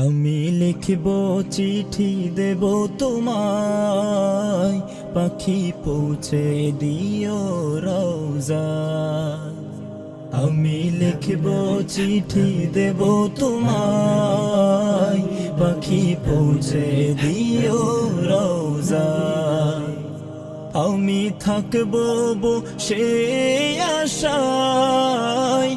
আমি লিখব চিঠি দেব তোমায়। পাখি পৌঁছে দিও রওজা। আমি লিখব চিঠি দেব তোমায়। পাখি পৌঁছে দিও রওজা। আমি থাকব সে আশায়।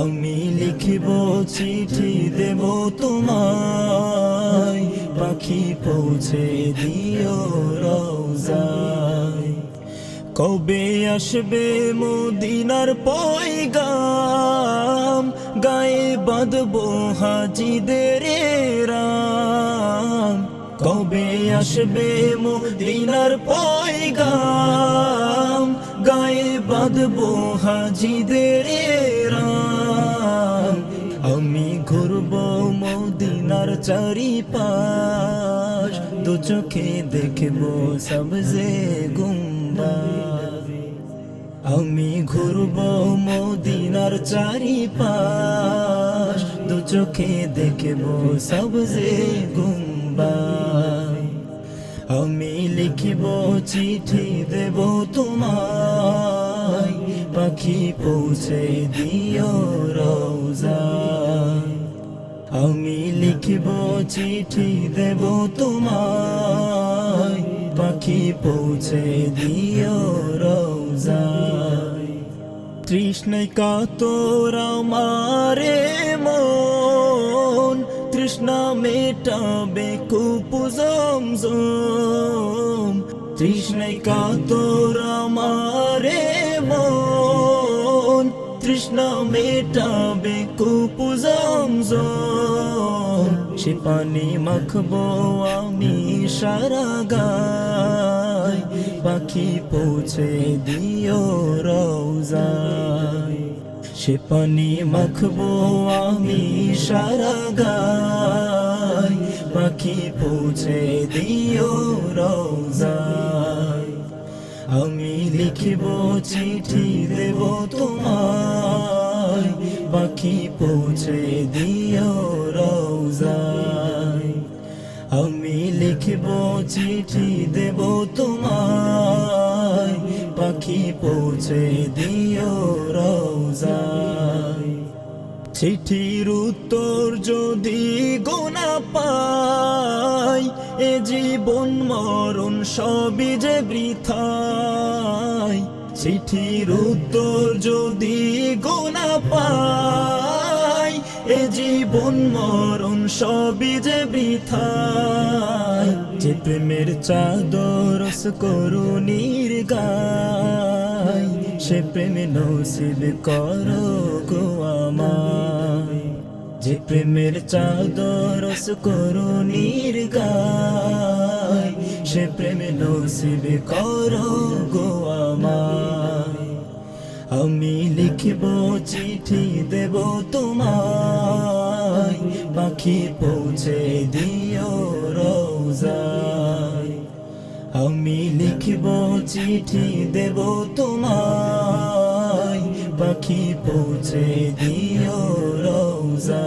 আমি লিখিব চিঠি দেব তোমায়। পাখি পৌঁছে দিও রওজায়। কবে আসবে মদিনার পয়গাম? গায়ে বাঁধবো হাজিদের রাম। কবে আসবে মদিনার পয়গাম? বাঁধবো হাজিদের আমি ঘুরব মদিনার চারিপাশ। দু চোখে দেখব সবজে গুম্বা আমি ঘুরব মদিনার চারিপাশ। দু চোখে দেখব সবজে গুম্বা আমি লিখিব চিঠি দেব তোমায় পাখি পৌঁছে দিও রওজায় আমি লিখিব চিঠি দেব তোমায়। পাখি পৌঁছে দিও রওজায় তৃষ্ণায় কাতর আমারে মন। তৃষ্ণা মেটাবে কুপুজম জম তৃষ্ণায় কাতর আমারে তৃষ্ণা মেটাবে কুপুজম জম সে পানি মাখবো আমি সারা গায়। পাখি পৌঁছে দিও রওজায়। সে পানি মাখবো আমি সারা গায়। পাখি পৌঁছে দিও রওজায়। আমি লিখিব চিঠি দেব তোমার পাখি পৌঁছে দিও রওজায়। আমি লিখিব চিঠি দেব তোমার পাখি পৌঁছে দিও চিঠির উত্তর যদি গোনা পাই, এ জীবন মরণ সবই যে বৃথায় চিঠির উত্তর যদি গোনা পাই, এ জীবন মরণ সবই যে বৃথায় যে প্রেমের চাদর করুণীর গায় সে প্রেমে নসিব করো গো আমায় যে প্রেমের চাদর করুণীর গায়, সে প্রেমে নসিব করো গো আমায়। আমি লিখব, চিঠি দেব তোমায়, পাখি পৌঁছে দিও রওজায় আমি লিখব, চিঠি দেব তোমায়। পাখি পৌঁছে দিও রওজা